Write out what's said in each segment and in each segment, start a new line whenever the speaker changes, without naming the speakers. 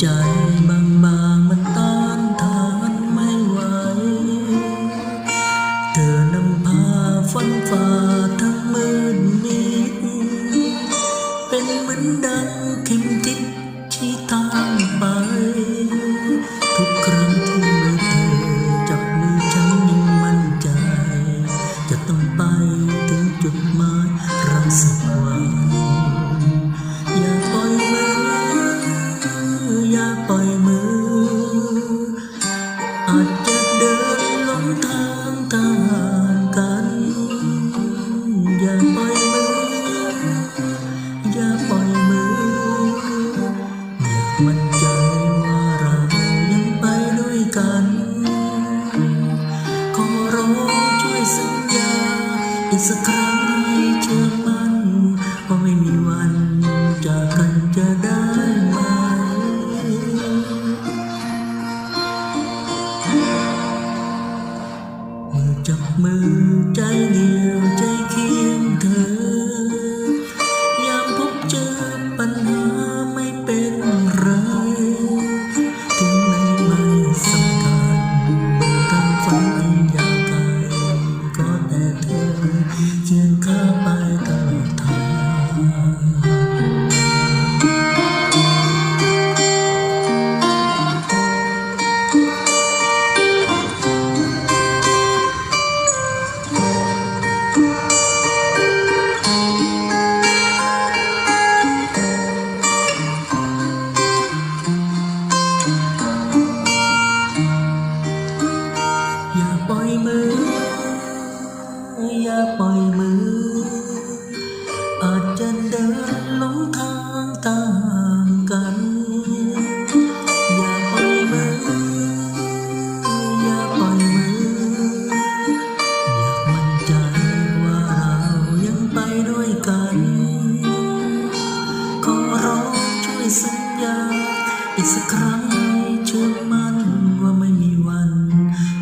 ใจบางบางมันต้านทานไม่ไหว เธอนำพาฝันฝ่าทั้งมืดมิเป็นเหมือนดังเข็ม สักครั้งเชื่อมันว่าไม่มีวันจากกันจะได้ไหมเมื่อจับมือใจดีัน ขอร้องช่วยสัญญา อีกสักครั้งเชื่อมั่นว่าไม่มีวัน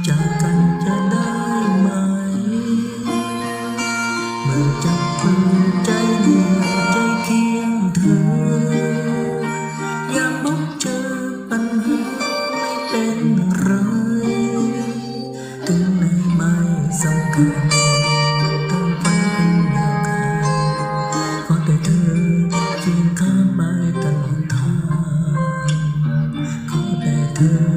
จากกันจะได้ไหมเมื่อจัะ good.